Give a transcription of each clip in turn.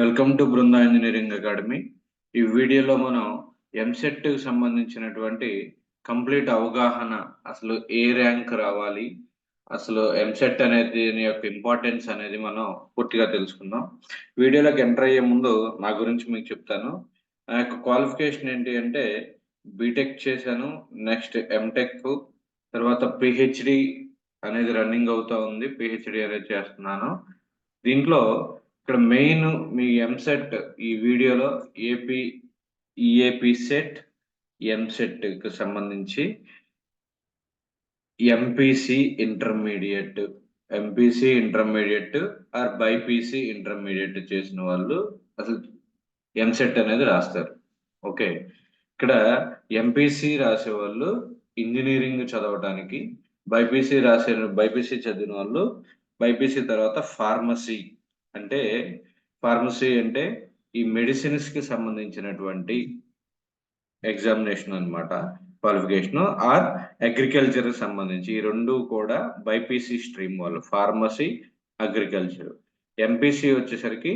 Welcome to Brinda engineering academy ఈ వీడియోలో మనం ఎంసెట్కి సంబంధించినటువంటి కంప్లీట్ అవగాహన అసలు ఏ ర్యాంక్ రావాలి అసలు ఎంసెట్ అనేది దీని యొక్క ఇంపార్టెన్స్ అనేది మనం పూర్తిగా తెలుసుకుందాం. వీడియోలోకి ఎంటర్ అయ్యే ముందు నా గురించి మీకు చెప్తాను. నా యొక్క క్వాలిఫికేషన్ ఏంటి అంటే బీటెక్ చేశాను నెక్స్ట్ ఎంటెక్ తర్వాత పిహెచ్డి అనేది రన్నింగ్ అవుతా ఉంది. పిహెచ్డి అనేది చేస్తున్నాను. దీంట్లో ఇక్కడ మెయిన్ మీ ఎంసెట్ ఈ వీడియోలో ఏపీ ఈఏపీ సెట్ ఎంసెట్కి సంబంధించి MPC intermediate MPC intermediate or BiPC intermediate చేసిన వాళ్ళు అసలు ఎంసెట్ అనేది రాస్తారు. ఓకే. ఇక్కడ ఎంపీసీ రాసే వాళ్ళు ఇంజనీరింగ్ చదవటానికి బైపీసీ రాసే బైపీసీ చదివిన వాళ్ళు బైపీసీ తర్వాత ఫార్మసీ అంటే ఫార్మసీ అంటే ఈ మెడిసిన్స్కి సంబంధించినటువంటి ఎగ్జామినేషన్ అన్నమాట క్వాలిఫికేషన్. ఆర్ అగ్రికల్చర్ సంబంధించి ఈ రెండు కూడా బైపీసీ స్ట్రీమ్ వాళ్ళు ఫార్మసీ అగ్రికల్చర్. ఎంపీసీ వచ్చేసరికి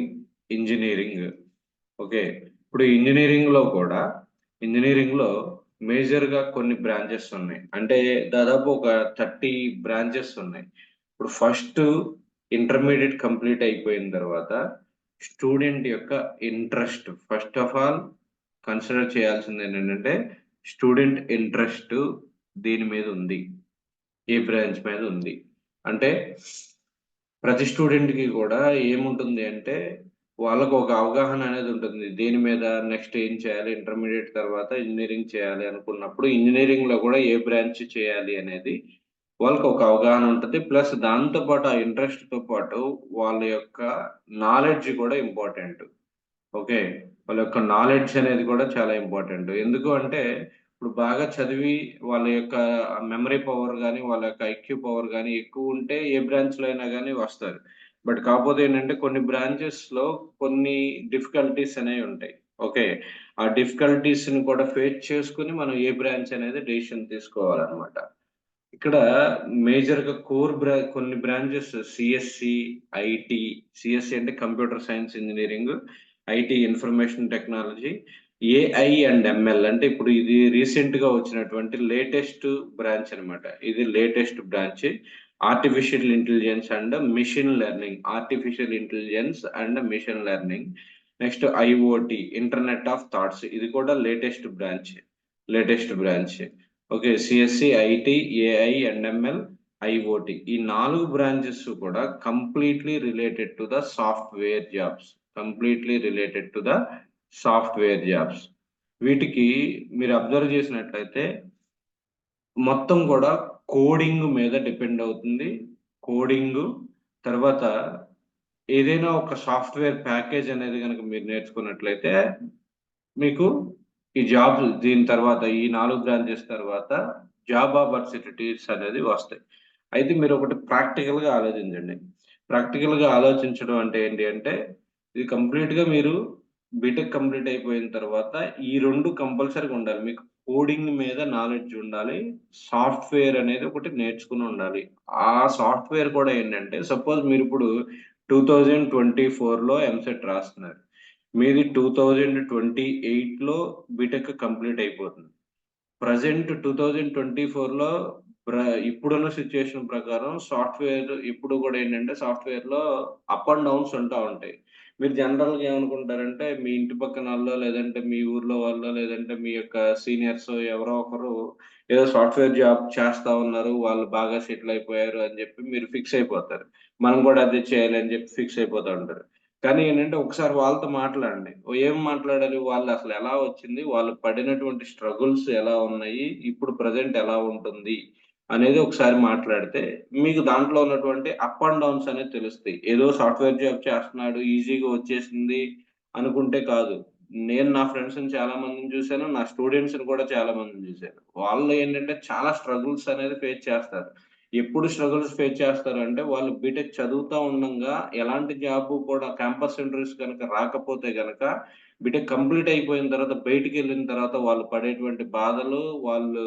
ఇంజనీరింగ్. ఓకే ఇప్పుడు ఇంజనీరింగ్లో కూడా ఇంజనీరింగ్లో మేజర్గా కొన్ని బ్రాంచెస్ ఉన్నాయి. అంటే దాదాపు ఒక థర్టీ బ్రాంచెస్ ఉన్నాయి. ఇప్పుడు ఫస్ట్ ఇంటర్మీడియట్ కంప్లీట్ అయిపోయిన తర్వాత స్టూడెంట్ యొక్క interest. First of all consider చేయాల్సింది ఏంటంటే స్టూడెంట్ ఇంట్రెస్ట్ దీని మీద ఉంది. ఏ బ్రాంచ్ మీద ఉంది. అంటే ప్రతి స్టూడెంట్కి కూడా ఏముంటుంది అంటే వాళ్ళకు ఒక అవగాహన అనేది ఉంటుంది. దేని మీద నెక్స్ట్ ఏం చేయాలి? ఇంటర్మీడియట్ తర్వాత ఇంజనీరింగ్ చేయాలి అనుకున్నప్పుడు ఇంజనీరింగ్లో కూడా ఏ బ్రాంచ్ చేయాలి అనేది వాళ్ళకి ఒక అవగాహన ఉంటుంది. ప్లస్ దాంతో పాటు ఆ ఇంట్రెస్ట్తో పాటు వాళ్ళ యొక్క నాలెడ్జ్ కూడా ఇంపార్టెంట్ ఓకే? వాళ్ళ యొక్క నాలెడ్జ్ అనేది కూడా చాలా ఇంపార్టెంట్ ఎందుకు అంటే ఇప్పుడు బాగా చదివి వాళ్ళ యొక్క మెమరీ పవర్ కానీ వాళ్ళ యొక్క ఐక్యూ పవర్ కానీ ఎక్కువ ఉంటే ఏ బ్రాంచ్లో అయినా కానీ వస్తారు. బట్ కాకపోతే ఏంటంటే కొన్ని బ్రాంచెస్లో కొన్ని డిఫికల్టీస్ అనేవి ఉంటాయి. ఓకే? ఆ డిఫికల్టీస్ని కూడా ఫేస్ చేసుకుని మనం ఏ బ్రాంచ్ అనేది డెసిషన్ తీసుకోవాలన్నమాట. ఇక్కడ మేజర్గా కోర్ బ్రా కొన్ని బ్రాంచెస్ సిఎస్సి ఐటి సిఎస్సి అంటే computer science engineering IT information technology AI and ML అంటే ఇప్పుడు ఇది రీసెంట్గా వచ్చినటువంటి లేటెస్ట్ బ్రాంచ్ అనమాట ఇది latest branch. Artificial intelligence and machine learning artificial intelligence and machine learning next IoT internet of thoughts ఇది కూడా latest branch. Latest branch. Okay CSC IT AI and ML IoT ఈ నాలుగు బ్రాంచెస్ కూడా completely related to the software jobs completely related to the software jobs వీటికి మీరు observe చేసినట్లయితే మొత్తం కూడా కోడింగ్ మీద డిపెండ్ అవుతుంది. కోడింగ్ తర్వాత ఏదైనా ఒక సాఫ్ట్వేర్ ప్యాకేజ్ అనేది కనుక మీరు నేర్చుకున్నట్లయితే మీకు ఈ జాబ్ దీని తర్వాత ఈ నాలుగు బ్రాంచెస్ తర్వాత జాబ్ ఆపర్చునిటీస్ అనేది వస్తాయి. అయితే మీరు ఒకటి ప్రాక్టికల్గా ఆలోచించండి. ప్రాక్టికల్గా ఆలోచించడం అంటే ఏంటి అంటే ఇది కంప్లీట్గా మీరు బీటెక్ కంప్లీట్ అయిపోయిన తర్వాత ఈ రెండు కంపల్సరీగా ఉండాలి. మీకు కోడింగ్ మీద నాలెడ్జ్ ఉండాలి సాఫ్ట్వేర్ అనేది ఒకటి నేర్చుకుని ఉండాలి. ఆ సాఫ్ట్వేర్ కూడా ఏంటంటే సపోజ్ మీరు ఇప్పుడు టూ థౌజండ్ ట్వంటీ ఫోర్లో ఎంసెట్ రాస్తున్నారు. మీది టూ థౌజండ్ ట్వంటీ ఎయిట్లో బీటెక్ కంప్లీట్ అయిపోతుంది. ప్రజెంట్ టూ థౌజండ్ ట్వంటీ ఫోర్లో ప్ర ఇప్పుడున్న సిచ్యుయేషన్ ప్రకారం సాఫ్ట్వేర్ ఇప్పుడు కూడా ఏంటంటే సాఫ్ట్వేర్లో అప్ అండ్ డౌన్స్ ఉంటా ఉంటాయి. మీరు జనరల్గా ఏమనుకుంటారంటే మీ ఇంటి పక్కన వాళ్ళు లేదంటే మీ ఊర్లో వాళ్ళు లేదంటే మీ యొక్క సీనియర్స్ ఎవరో ఒకరు ఏదో సాఫ్ట్వేర్ జాబ్ చేస్తా ఉన్నారు వాళ్ళు బాగా సెటిల్ అయిపోయారు అని చెప్పి మీరు ఫిక్స్ అయిపోతారు. మనం కూడా అదే చేయాలి అని చెప్పి ఫిక్స్ అయిపోతూ ఉంటారు. కానీ ఏంటంటే ఒకసారి వాళ్ళతో మాట్లాడండి. ఏం మాట్లాడాలి వాళ్ళు అసలు ఎలా వచ్చింది? వాళ్ళు పడినటువంటి స్ట్రగుల్స్ ఎలా ఉన్నాయి? ఇప్పుడు ప్రజెంట్ ఎలా ఉంటుంది? అనేది ఒకసారి మాట్లాడితే మీకు దాంట్లో ఉన్నటువంటి అప్ అండ్ డౌన్స్ అనేది తెలుస్తాయి. ఏదో సాఫ్ట్వేర్ జాబ్ చేస్తున్నాడు ఈజీగా వచ్చేసింది అనుకుంటే కాదు. నేను నా ఫ్రెండ్స్ని చాలా మందిని చూశాను నా స్టూడెంట్స్ని కూడా చాలా మందిని చూశాను. వాళ్ళు ఏంటంటే చాలా స్ట్రగుల్స్ అనేది ఫేస్ చేస్తారు. ఎప్పుడు స్ట్రగుల్స్ ఫేస్ చేస్తారు అంటే వాళ్ళు బీటెక్ చదువుతా ఉండగా ఎలాంటి జాబ్ కూడా క్యాంపస్ ఇంటర్వ్యూస్ కనుక రాకపోతే కనుక బీటెక్ కంప్లీట్ అయిపోయిన తర్వాత బయటికి వెళ్ళిన తర్వాత వాళ్ళు పడేటువంటి బాధలు వాళ్ళు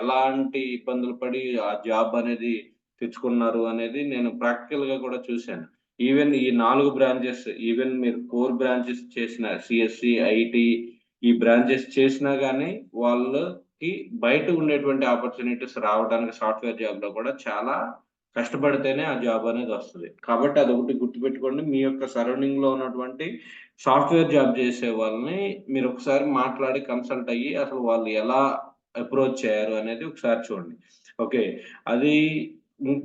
ఎలాంటి ఇబ్బందులు పడి ఆ జాబ్ అనేది తెచ్చుకున్నారు అనేది నేను ప్రాక్టికల్గా కూడా చూశాను. ఈవెన్ ఈ నాలుగు బ్రాంచెస్ ఈవెన్ మీరు కోర్ బ్రాంచెస్ చేసిన సిఎస్సి ఐటి ఈ బ్రాంచెస్ చేసినా కానీ వాళ్ళు కి బయట ఉండేటువంటి ఆపర్చునిటీస్ రావడానికి సాఫ్ట్వేర్ జాబ్లో కూడా చాలా కష్టపడితేనే ఆ జాబ్ అనేది వస్తుంది. కాబట్టి అది ఒకటి గుర్తుపెట్టుకోండి. మీ యొక్క సరౌండింగ్లో ఉన్నటువంటి సాఫ్ట్వేర్ జాబ్ చేసే వాళ్ళని మీరు ఒకసారి మాట్లాడి కన్సల్ట్ అయ్యి అసలు వాళ్ళు ఎలా అప్రోచ్ చేయారు అనేది ఒకసారి చూడండి. ఓకే. అది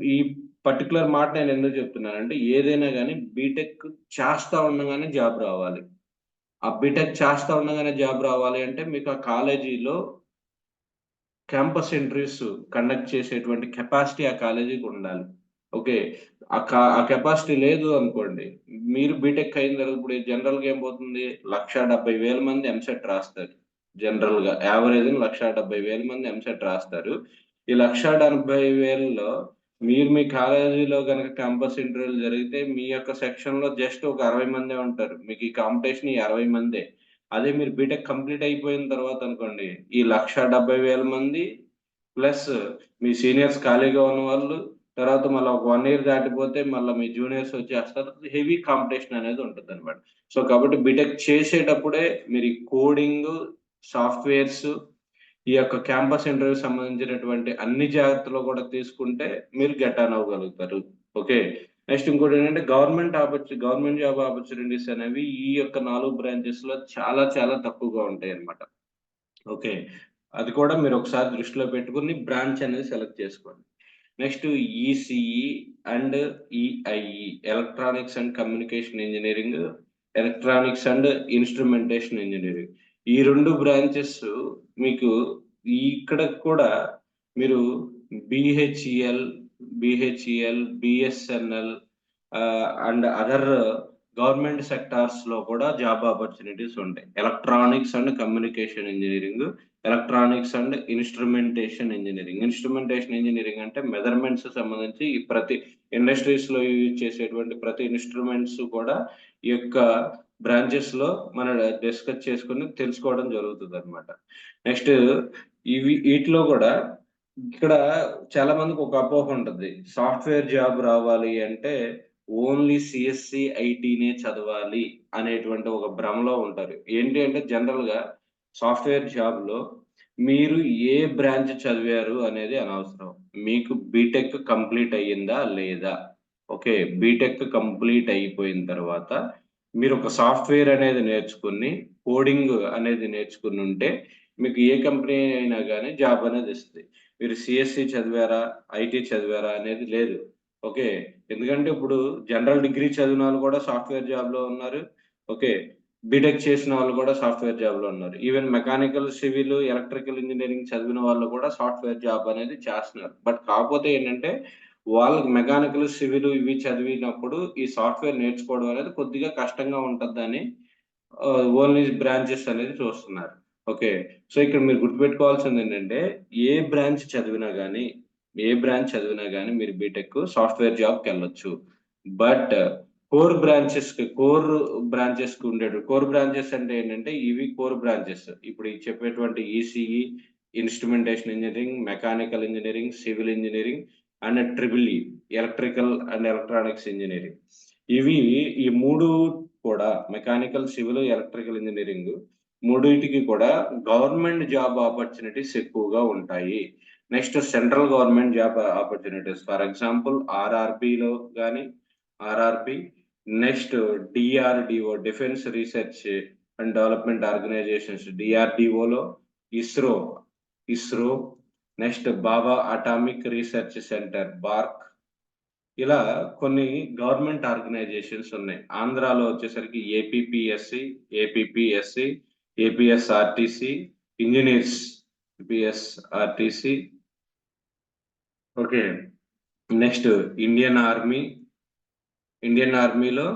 ఈ పర్టికులర్ మాట నేను ఎందుకు చెప్తున్నానంటే ఏదైనా కానీ బీటెక్ చేస్తా ఉండగానే జాబ్ రావాలి. ఆ బీటెక్ చేస్తా ఉండగానే జాబ్ రావాలి అంటే మీకు ఆ కాలేజీలో క్యాంపస్ ఇంటర్వ్యూస్ కండక్ట్ చేసేటువంటి కెపాసిటీ ఆ కాలేజీకి ఉండాలి. ఓకే ఆ కెపాసిటీ లేదు అనుకోండి. మీరు బీటెక్ అయిన తర్వాత ఇప్పుడు జనరల్గా ఏం పోతుంది? లక్ష డెబ్బై వేల మంది ఎంసెట్ రాస్తారు. జనరల్గా యావరేజ్ లక్ష డెబ్బై వేల మంది ఎంసెట్ రాస్తారు. ఈ లక్ష డెబ్బై వేలలో మీరు మీ కాలేజీలో కనుక క్యాంపస్ ఇంటర్వ్యూలు జరిగితే మీ యొక్క సెక్షన్లో జస్ట్ ఒక అరవై మందే ఉంటారు. మీకు ఈ కాంపిటీషన్ ఈ అరవై మందే. అదే మీరు బీటెక్ కంప్లీట్ అయిపోయిన తర్వాత అనుకోండి ఈ లక్ష డెబ్బై వేల మంది ప్లస్ మీ సీనియర్స్ ఖాళీగా ఉన్న వాళ్ళు తర్వాత మళ్ళీ ఒక వన్ ఇయర్ దాటిపోతే మళ్ళీ మీ జూనియర్స్ వచ్చేస్తారు. హెవీ కాంపిటీషన్ అనేది ఉంటుంది అనమాట సో కాబట్టి బీటెక్ చేసేటప్పుడే మీరు కోడింగ్ సాఫ్ట్వేర్స్ ఈ యొక్క క్యాంపస్ ఇంటర్వ్యూ సంబంధించినటువంటి అన్ని జాగ్రత్తలు కూడా తీసుకుంటే మీరు గెట్ ఆన్ అవ్వగలుగుతారు. ఓకే? నెక్స్ట్ ఇంకోటి ఏంటంటే గవర్నమెంట్ ఆపర్చు గవర్నమెంట్ జాబ్ ఆపర్చునిటీస్ అనేవి ఈ యొక్క నాలుగు బ్రాంచెస్లో చాలా చాలా తక్కువగా ఉంటాయి అన్నమాట. ఓకే. అది కూడా మీరు ఒకసారి దృష్టిలో పెట్టుకుని బ్రాంచ్ అనేది సెలెక్ట్ చేసుకోండి. Next ECE and EIE electronics and communication engineering electronics and instrumentation engineering. ఈ రెండు బ్రాంచెస్ మీకు ఇక్కడ కూడా మీరు BHEL BHEL BSNL and other government సెక్టార్స్లో కూడా జాబ్ ఆపర్చునిటీస్ ఉంటాయి. Electronics and communication engineering electronics and instrumentation engineering instrumentation engineering అంటే measurements సంబంధించి ఈ ప్రతి ఇండస్ట్రీస్లో యూజ్ చేసేటువంటి ప్రతి ఇన్స్ట్రుమెంట్స్ కూడా ఈ యొక్క బ్రాంచెస్లో మన డిస్కస్ చేసుకుని తెలుసుకోవడం జరుగుతుంది అనమాట నెక్స్ట్ ఇవి వీటిలో కూడా ఇక్కడ చాలా మందికి ఒక అపోహ ఉంటుంది. సాఫ్ట్వేర్ జాబ్ రావాలి అంటే ఓన్లీ సిఎస్సి ఐటీనే చదవాలి అనేటువంటి ఒక భ్రమలో ఉంటారు. ఏంటి అంటే జనరల్గా సాఫ్ట్వేర్ జాబ్లో మీరు ఏ బ్రాంచ్ చదివారు అనేది అనవసరం. మీకు బీటెక్ కంప్లీట్ అయ్యిందా లేదా? ఓకే బీటెక్ కంప్లీట్ అయిపోయిన తర్వాత మీరు ఒక సాఫ్ట్వేర్ అనేది నేర్చుకుని కోడింగ్ అనేది నేర్చుకుని ఉంటే మీకు ఏ కంపెనీ అయినా కానీ జాబ్ అనేది ఇస్తుంది మీరు సిఎస్సి చదివారా? ఐటీ చదివారా అనేది లేదు. ఓకే. ఎందుకంటే ఇప్పుడు జనరల్ డిగ్రీ చదివిన వాళ్ళు కూడా సాఫ్ట్వేర్ జాబ్లో ఉన్నారు. ఓకే. బీటెక్ చేసిన వాళ్ళు కూడా సాఫ్ట్వేర్ జాబ్లో ఉన్నారు. Even mechanical civil electrical engineering చదివిన వాళ్ళు కూడా సాఫ్ట్వేర్ జాబ్ అనేది చేస్తున్నారు. బట్ కాకపోతే ఏంటంటే వాళ్ళకి మెకానికల్ సివిల్ ఇవి చదివినప్పుడు ఈ సాఫ్ట్వేర్ నేర్చుకోవడం అనేది కొద్దిగా కష్టంగా ఉంటుందని ఓన్లీ బ్రాంచెస్ అనేది చూస్తున్నారు. ఓకే. సో ఇక్కడ మీరు గుర్తుపెట్టుకోవాల్సింది ఏంటంటే ఏ బ్రాంచ్ చదివినా కానీ ఏ బ్రాంచ్ చదివినా కానీ మీరు బీటెక్ సాఫ్ట్వేర్ జాబ్కి వెళ్ళొచ్చు. బట్ కోర్ బ్రాంచెస్కి కోర్ బ్రాంచెస్కి ఉండేవి కోర్ బ్రాంచెస్ అంటే ఏంటంటే ఇవి కోర్ బ్రాంచెస్. ఇప్పుడు చెప్పేటువంటి ECE instrumentation engineering mechanical engineering civil engineering and triple E electrical and electronics engineering. ఇవి ఈ మూడు కూడా మెకానికల్ సివిల్ ఎలక్ట్రికల్ ఇంజనీరింగ్ మూడింటికి కూడా గవర్నమెంట్ జాబ్ ఆపర్చునిటీస్ ఎక్కువగా ఉంటాయి. Next central government job opportunities for example ఆర్ఆర్బిలో కానీ RRB next DRDO defence research and development organisations డిఆర్డిఓలో ISRO ISRO next Bhabha atomic research centre BARC. ఇలా కొన్ని గవర్నమెంట్ ఆర్గనైజేషన్స్ ఉన్నాయి. ఆంధ్రాలో వచ్చేసరికి APPSC APPSC APSRTC engineers APSRTC okay next Indian army Indian ఆర్మీలో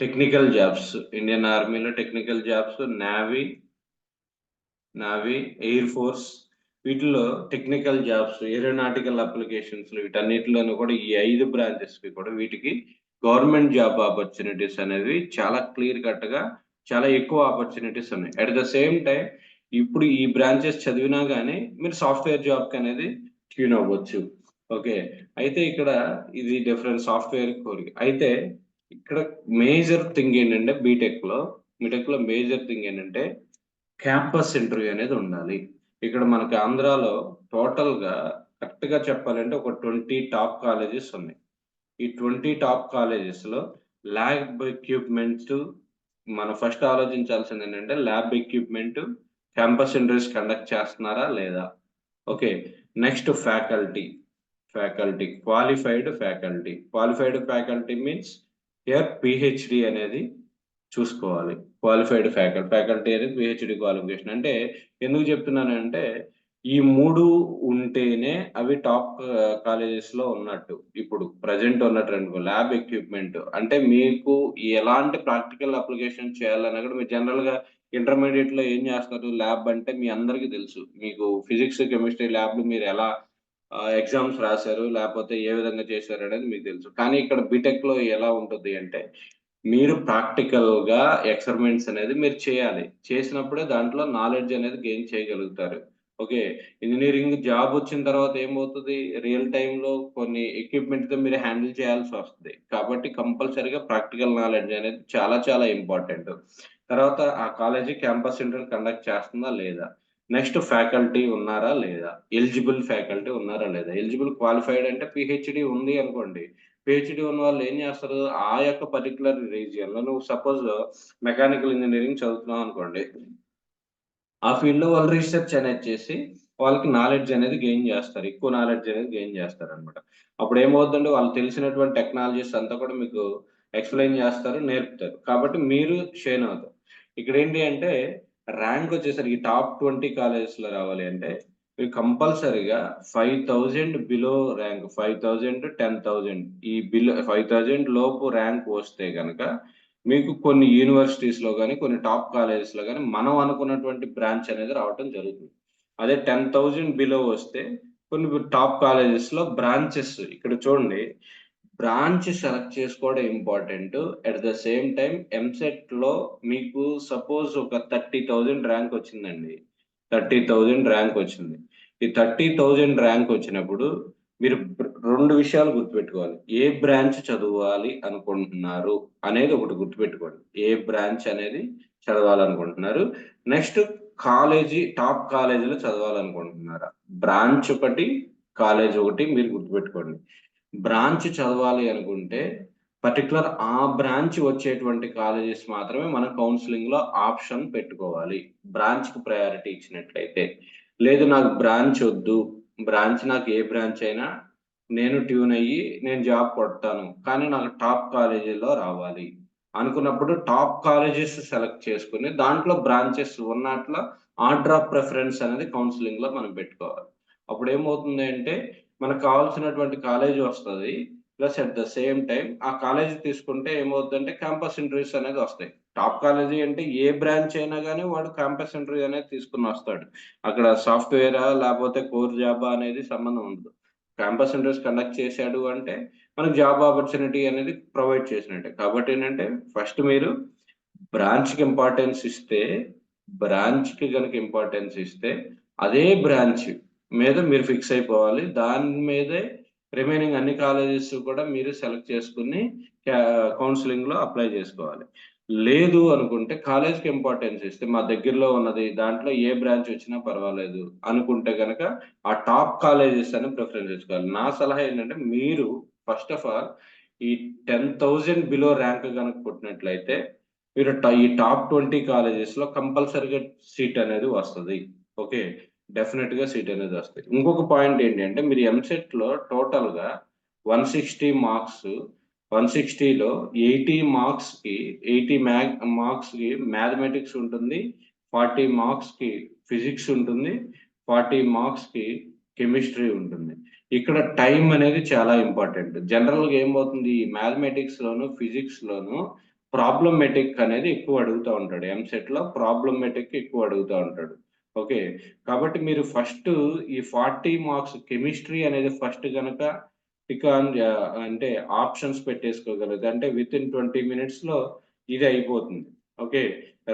technical jobs Indian ఆర్మీలో technical jobs navy navy air force వీటిలో technical jobs aeronautical applications వీటన్నిటిలోనూ కూడా ఈ ఐదు బ్రాంచెస్కి కూడా వీటికి గవర్నమెంట్ జాబ్ ఆపర్చునిటీస్ అనేవి చాలా క్లియర్ కట్గా చాలా ఎక్కువ ఆపర్చునిటీస్ ఉన్నాయి. అట్ ద సేమ్ టైం ఇప్పుడు ఈ బ్రాంచెస్ చదివినా కానీ మీరు సాఫ్ట్వేర్ జాబ్కి అనేది ట్యూన్ అవ్వచ్చు. ఓకే అయితే ఇక్కడ ఇది డిఫరెంట్ సాఫ్ట్వేర్ కోరిక. అయితే ఇక్కడ మేజర్ థింగ్ ఏంటంటే బీటెక్లో బీటెక్లో మేజర్ థింగ్ ఏంటంటే క్యాంపస్ ఇంటర్వ్యూ అనేది ఉండాలి. ఇక్కడ మనకి ఆంధ్రాలో టోటల్గా కరెక్ట్గా చెప్పాలంటే ఒక ట్వంటీ టాప్ కాలేజెస్ ఉన్నాయి. ఈ ట్వంటీ టాప్ కాలేజెస్లో ల్యాబ్ ఎక్విప్మెంట్ మనం ఫస్ట్ ఆలోచించాల్సింది ఏంటంటే lab equipment campus interviews conduct చేస్తున్నారా లేదా? Okay next faculty faculty qualified faculty qualified faculty means here PhD అనేది చూసుకోవాలి. క్వాలిఫైడ్ ఫ్యాకల్టీ ఫ్యాకల్టీ అనేది పిహెచ్డి క్వాలిఫికేషన్ అంటే ఎందుకు చెప్తున్నానంటే ఈ మూడు ఉంటేనే అవి టాప్ కాలేజెస్లో ఉన్నట్టు. ఇప్పుడు ప్రజెంట్ ఉన్నట్టు అనుకో ల్యాబ్ ఎక్విప్మెంట్ అంటే మీకు ఎలాంటి ప్రాక్టికల్ అప్లికేషన్ చేయాలన్నా కూడా మీరు జనరల్గా ఇంటర్మీడియట్లో ఏం చేస్తారు? ల్యాబ్ అంటే మీ అందరికీ తెలుసు. మీకు ఫిజిక్స్ కెమిస్ట్రీ ల్యాబ్లు మీరు ఎలా ఎగ్జామ్స్ రాశారు? లేకపోతే ఏ విధంగా చేశారు అనేది మీకు తెలుసు. కానీ ఇక్కడ బీటెక్లో ఎలా ఉంటుంది అంటే మీరు ప్రాక్టికల్గా ఎక్స్పెరిమెంట్స్ అనేది మీరు చేయాలి. చేసినప్పుడే దాంట్లో నాలెడ్జ్ అనేది గెయిన్ చేయగలుగుతారు. ఓకే ఇంజనీరింగ్ జాబ్ వచ్చిన తర్వాత ఏమవుతుంది? రియల్ టైంలో కొన్ని ఎక్విప్మెంట్తో మీరు హ్యాండిల్ చేయాల్సి వస్తుంది. కాబట్టి కంపల్సరీగా ప్రాక్టికల్ నాలెడ్జ్ అనేది చాలా చాలా ఇంపార్టెంట్ తర్వాత ఆ కాలేజీ క్యాంపస్ ఇంటర్వ్యూ కండక్ట్ చేస్తుందా లేదా? నెక్స్ట్ ఫ్యాకల్టీ ఉన్నారా లేదా? ఎలిజిబుల్ ఫ్యాకల్టీ ఉన్నారా లేదా? ఎలిజిబుల్ క్వాలిఫైడ్ అంటే పిహెచ్డి ఉంది అనుకోండి. పిహెచ్డి ఉన్న వాళ్ళు ఏం చేస్తారు? ఆ యొక్క పర్టికులర్ రీజియన్లో నువ్వు సపోజ్ మెకానికల్ ఇంజనీరింగ్ చదువుతున్నావు అనుకోండి. ఆ ఫీల్డ్లో వాళ్ళు రీసెర్చ్ అనేది చేసి వాళ్ళకి నాలెడ్జ్ అనేది గెయిన్ చేస్తారు. ఎక్కువ నాలెడ్జ్ అనేది గెయిన్ చేస్తారు అనమాట అప్పుడు ఏమవుతుందంటే వాళ్ళు తెలిసినటువంటి టెక్నాలజీస్ అంతా కూడా మీకు ఎక్స్ప్లెయిన్ చేస్తారు నేర్పుతారు. కాబట్టి మీరు షేన్ అవుతారు. ఇక్కడ ఏంటి అంటే ర్యాంక్ వచ్చేసరికి టాప్ ట్వంటీ కాలేజెస్లో రావాలి అంటే మీరు కంపల్సరీగా five thousand below rank five thousand ten thousand ఈ బిలో ఫైవ్ థౌజండ్ లోపు ర్యాంక్ వస్తే కనుక మీకు కొన్ని యూనివర్సిటీస్లో కానీ కొన్ని టాప్ కాలేజెస్లో కానీ మనం అనుకున్నటువంటి బ్రాంచ్ అనేది రావటం జరుగుతుంది. అదే టెన్ థౌజండ్ బిలో వస్తే కొన్ని టాప్ కాలేజెస్లో బ్రాంచెస్ ఇక్కడ చూడండి. బ్రాంచ్ సెలెక్ట్ చేసుకోవడం important at the same time ఎంసెట్లో మీకు సపోజ్ ఒక థర్టీ థౌజండ్ ర్యాంక్ వచ్చిందండి. థర్టీ థౌజండ్ ర్యాంక్ వచ్చింది. ఈ థర్టీ థౌజండ్ ర్యాంక్ వచ్చినప్పుడు మీరు రెండు విషయాలు గుర్తుపెట్టుకోవాలి. ఏ బ్రాంచ్ చదవాలి అనుకుంటున్నారు అనేది ఒకటి గుర్తుపెట్టుకోండి. ఏ బ్రాంచ్ అనేది చదవాలనుకుంటున్నారు. నెక్స్ట్ కాలేజీ టాప్ కాలేజీలో చదవాలనుకుంటున్నారా? బ్రాంచ్ ఒకటి కాలేజ్ ఒకటి మీరు గుర్తుపెట్టుకోండి. బ్రాంచ్ చదవాలి అనుకుంటే పర్టికులర్ ఆ బ్రాంచ్ వచ్చేటువంటి కాలేజెస్ మాత్రమే మనం కౌన్సిలింగ్లో ఆప్షన్ పెట్టుకోవాలి. బ్రాంచ్కి ప్రయారిటీ ఇచ్చినట్లయితే. లేదు నాకు బ్రాంచ్ వద్దు బ్రాంచ్ నాకు ఏ బ్రాంచ్ అయినా నేను ట్యూన్ అయ్యి నేను జాబ్ కొడతాను. కానీ నాకు టాప్ కాలేజీలో రావాలి. అనుకున్నప్పుడు టాప్ కాలేజెస్ సెలెక్ట్ చేసుకుని దాంట్లో బ్రాంచెస్ ఉన్నట్ల ఆర్డర్ ఆఫ్ ప్రిఫరెన్స్ అనేది కౌన్సిలింగ్లో మనం పెట్టుకోవాలి. అప్పుడు ఏమవుతుంది అంటే మనకు కావాల్సినటువంటి కాలేజ్ వస్తుంది. Plus at the same time ఆ కాలేజీ తీసుకుంటే ఏమవుతుందంటే క్యాంపస్ ఇంటర్వ్యూస్ అనేది వస్తాయి. టాప్ కాలేజీ అంటే ఏ బ్రాంచ్ అయినా కానీ వాడు క్యాంపస్ ఇంటర్వ్యూ అనేది తీసుకుని వస్తాడు. అక్కడ సాఫ్ట్వేరా లేకపోతే కోర్ జాబా అనేది సంబంధం ఉండదు. క్యాంపస్ ఇంటర్వ్యూస్ కండక్ట్ చేశాడు అంటే మనకు జాబ్ ఆపర్చునిటీ అనేది ప్రొవైడ్ చేసినట్టే. కాబట్టి ఏంటంటే ఫస్ట్ మీరు బ్రాంచ్కి ఇంపార్టెన్స్ ఇస్తే బ్రాంచ్కి కనుక ఇంపార్టెన్స్ ఇస్తే అదే బ్రాంచ్ మీద మీరు ఫిక్స్ అయిపోవాలి. దాని మీదే రిమైనింగ్ అన్ని కాలేజెస్ కూడా మీరు సెలెక్ట్ చేసుకుని కౌన్సిలింగ్లో అప్లై చేసుకోవాలి. లేదు అనుకుంటే కాలేజ్కి ఇంపార్టెన్స్ ఇస్తే మా దగ్గరలో ఉన్నది దాంట్లో ఏ బ్రాంచ్ వచ్చినా పర్వాలేదు అనుకుంటే కనుక ఆ టాప్ కాలేజెస్ అని ప్రిఫరెన్స్ చేసుకోవాలి నా సలహా ఏంటంటే మీరు ఫస్ట్ ఆఫ్ ఆల్ ఈ టెన్ థౌజండ్ బిలో ర్యాంక్ కనుక పుట్టినట్లయితే మీరు ఈ టాప్ ట్వంటీ కాలేజెస్లో కంపల్సరీగా సీట్ అనేది వస్తుంది. ఓకే? డెఫినెట్గా సీట్ అనేది వస్తుంది. ఇంకొక పాయింట్ ఏంటి అంటే మీరు ఎంసెట్లో టోటల్గా వన్ సిక్స్టీ మార్క్స్ వన్ సిక్స్టీలో ఎయిటీ మార్క్స్కి ఎయిటీ మ్యాక్ మార్క్స్కి మ్యాథమెటిక్స్ ఉంటుంది ఫార్టీ మార్క్స్కి ఫిజిక్స్ ఉంటుంది ఫార్టీ మార్క్స్కి కెమిస్ట్రీ ఉంటుంది. ఇక్కడ టైం అనేది చాలా ఇంపార్టెంట్. జనరల్గా ఏమవుతుంది ఈ మ్యాథమెటిక్స్లోను ఫిజిక్స్లోను ప్రాబ్లమెటిక్ అనేది ఎక్కువ అడుగుతూ ఉంటాడు. ఎంసెట్లో ప్రాబ్లమెటిక్ ఎక్కువ అడుగుతూ ఉంటాడు. ఓకే? కాబట్టి మీరు ఫస్ట్ ఈ ఫార్టీ మార్క్స్ కెమిస్ట్రీ అనేది ఫస్ట్ కనుక ఇక అంటే ఆప్షన్స్ పెట్టేసుకోగలదు. అంటే విత్ ఇన్ ట్వంటీ మినిట్స్లో ఇది అయిపోతుంది. ఓకే?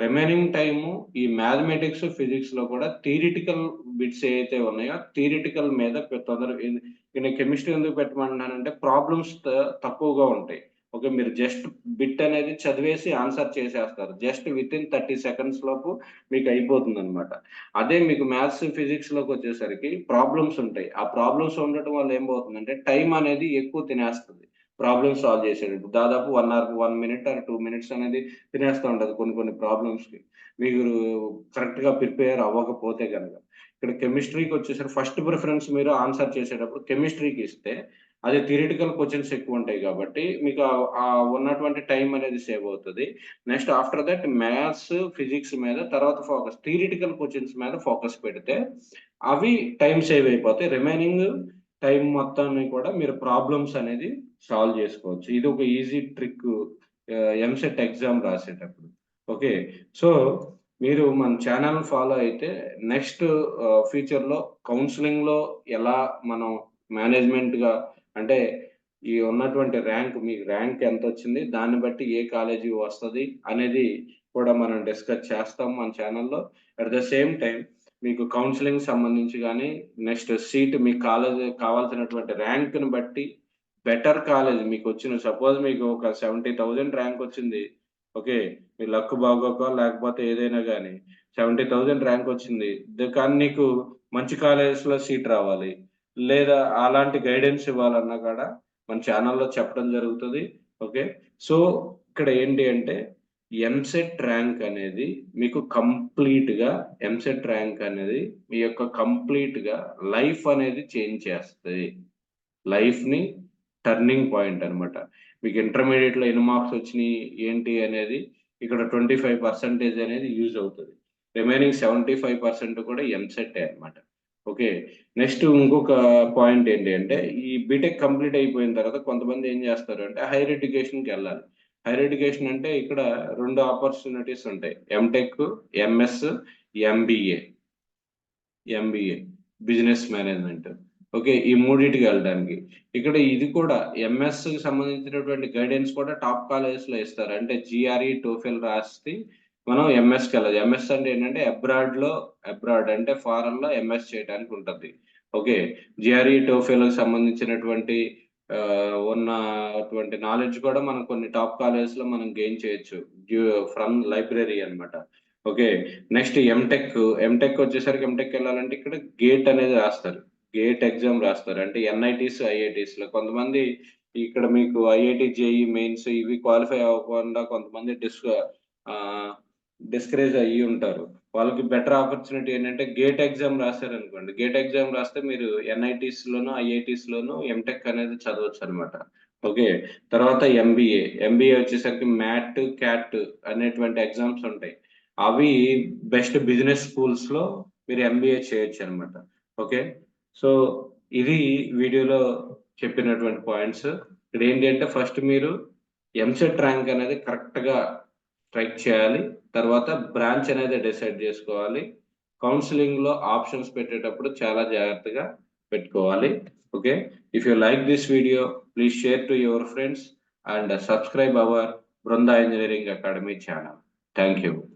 రిమైనింగ్ టైము ఈ మ్యాథమెటిక్స్ ఫిజిక్స్లో కూడా థియరిటికల్ బిట్స్ ఏవైతే ఉన్నాయో థియరిటికల్ మీద తొందర నేను కెమిస్ట్రీ ఎందుకు పెట్టమంటున్నానంటే ప్రాబ్లమ్స్ తక్కువగా ఉంటాయి. ఓకే మీరు జస్ట్ బిట్ అనేది చదివేసి ఆన్సర్ చేసేస్తారు. Just within thirty seconds లోపు మీకు అయిపోతుంది అనమాట అదే మీకు మ్యాథ్స్ ఫిజిక్స్లోకి వచ్చేసరికి ప్రాబ్లమ్స్ ఉంటాయి. ఆ ప్రాబ్లమ్స్ ఉండటం వల్ల ఏం పోతుందంటే టైం అనేది ఎక్కువ తినేస్తుంది. ప్రాబ్లమ్ సాల్వ్ చేసేటప్పుడు దాదాపు one hour one minute or two minutes అనేది తినేస్తూ ఉంటుంది కొన్ని కొన్ని ప్రాబ్లమ్స్కి మీరు కరెక్ట్గా ప్రిపేర్ అవ్వకపోతే కనుక ఇక్కడ కెమిస్ట్రీకి వచ్చేసరికి ఫస్ట్ ప్రిఫరెన్స్ మీరు ఆన్సర్ చేసేటప్పుడు కెమిస్ట్రీకి ఇస్తే అది థియరిటికల్ క్వశ్చన్స్ ఎక్కువ ఉంటాయి కాబట్టి మీకు ఆ- ఉన్నటువంటి టైం అనేది సేవ్ అవుతుంది. Next after that maths physics మీద తర్వాత ఫోకస్ థియరిటికల్ క్వశ్చన్స్ మీద ఫోకస్ పెడితే అవి టైం సేవ్ అయిపోతాయి. రిమైనింగ్ టైం మొత్తాన్ని కూడా మీరు ప్రాబ్లమ్స్ అనేది సాల్వ్ చేసుకోవచ్చు. ఇది ఒక ఈజీ ట్రిక్ ఎంసెట్ ఎగ్జామ్ రాసేటప్పుడు. ఓకే సో మీరు మన ఛానల్ ఫాలో అయితే నెక్స్ట్ ఫ్యూచర్లో కౌన్సిలింగ్లో ఎలా మనం మేనేజ్మెంట్గా అంటే ఈ ఉన్నటువంటి ర్యాంక్ మీకు ర్యాంక్ ఎంత వచ్చింది దాన్ని బట్టి ఏ కాలేజీ వస్తుంది? అనేది కూడా మనం డిస్కస్ చేస్తాం మన ఛానల్లో అట్ ద సేమ్ టైం మీకు కౌన్సిలింగ్ సంబంధించి కానీ నెక్స్ట్ సీట్ మీ కాలేజ్ కావాల్సినటువంటి ర్యాంక్ని బట్టి బెటర్ కాలేజ్ మీకు వచ్చిన సపోజ్ మీకు ఒక సెవెంటీ థౌజండ్ ర్యాంక్ వచ్చింది. ఓకే మీ లక్ బాగోక లేకపోతే ఏదైనా కానీ సెవెంటీ థౌజండ్ ర్యాంక్ వచ్చింది. కానీ నీకు మంచి కాలేజెస్లో సీట్ రావాలి. లేదా అలాంటి గైడెన్స్ ఇవ్వాలన్నా కూడా మన ఛానల్లో చెప్పడం జరుగుతుంది. ఓకే సో ఇక్కడ ఏంటి అంటే ఎంసెట్ ర్యాంక్ అనేది మీకు కంప్లీట్గా ఎంసెట్ ర్యాంక్ అనేది మీ యొక్క కంప్లీట్గా లైఫ్ అనేది చేంజ్ చేస్తుంది. లైఫ్ని టర్నింగ్ పాయింట్ అన్నమాట. మీకు ఇంటర్మీడియట్లో ఎన్ని మార్క్స్ వచ్చినాయి ఏంటి అనేది ఇక్కడ ట్వంటీ ఫైవ్ పర్సెంటేజ్ అనేది యూజ్ అవుతుంది. రిమైనింగ్ సెవెంటీ ఫైవ్ పర్సెంట్ కూడా ఎంసెట్ అన్నమాట. ఓకే. నెక్స్ట్ ఇంకొక పాయింట్ ఏంటి అంటే ఈ బీటెక్ కంప్లీట్ అయిపోయిన తర్వాత కొంతమంది ఏం చేస్తారు అంటే హైయర్ ఎడ్యుకేషన్కి వెళ్ళాలి. హైయర్ ఎడ్యుకేషన్ అంటే ఇక్కడ రెండు ఆపర్చునిటీస్ ఉంటాయి. MTech MS MBA MBA business management. Okay ఈ మూడింటికి వెళ్ళడానికి. ఇక్కడ ఇది కూడా ఎంఎస్కి సంబంధించినటువంటి గైడెన్స్ కూడా టాప్ కాలేజెస్లో ఇస్తారు. అంటే జిఆర్ఈ టోఫెల్ రాస్తే మనం ఎంఎస్ వెళ్ళదు ఎంఎస్ అంటే ఏంటంటే అబ్రాడ్లో అబ్రాడ్ అంటే ఫారెన్లో ఎంఎస్ చేయడానికి ఉంటుంది. ఓకే? జిఆర్ఈ టోఫెల్ సంబంధించినటువంటి ఉన్నటువంటి నాలెడ్జ్ కూడా మనం కొన్ని టాప్ కాలేజెస్లో మనం గెయిన్ చేయొచ్చు. ఫ్రమ్ లైబ్రరీ అన్నమాట. ఓకే? నెక్స్ట్ ఎంటెక్ ఎంటెక్ వచ్చేసరికి ఎంటెక్ వెళ్ళాలంటే ఇక్కడ గేట్ అనేది రాస్తారు. గేట్ ఎగ్జామ్ రాస్తారు. అంటే ఎన్ఐటీస్ ఐఐటీస్లో కొంతమంది ఇక్కడ మీకు ఐఐటి జేఈ మెయిన్స్ ఇవి క్వాలిఫై అవ్వకుండా కొంతమంది డిస్ డిస్కరేజ్ అయ్యి ఉంటారు. వాళ్ళకి బెటర్ ఆపర్చునిటీ ఏంటంటే గేట్ ఎగ్జామ్ రాశారనుకోండి. గేట్ ఎగ్జామ్ రాస్తే మీరు ఎన్ఐటీస్ లోను ఐఐటీస్ లోను ఎంటెక్ అనేది చదవచ్చు అనమాట ఓకే? తర్వాత ఎంబీఏ ఎంబీఏ వచ్చేసరికి మ్యాట్ క్యాట్ అనేటువంటి ఎగ్జామ్స్ ఉంటాయి. అవి బెస్ట్ బిజినెస్ స్కూల్స్లో మీరు ఎంబీఏ చేయొచ్చు అనమాట ఓకే? సో ఇది వీడియోలో చెప్పినటువంటి పాయింట్స్ ఇక్కడ ఏంటి అంటే ఫస్ట్ మీరు ఎంసెట్ ర్యాంక్ అనేది కరెక్ట్గా ట్రైక్ చేయాలి. తర్వాత బ్రాంచ్ అనేది డిసైడ్ చేసుకోవాలి. కౌన్సిలింగ్లో ఆప్షన్స్ పెట్టేటప్పుడు చాలా జాగ్రత్తగా పెట్టుకోవాలి. Okay? If you like this video please share to your friends and subscribe our Brinda engineering academy channel thank you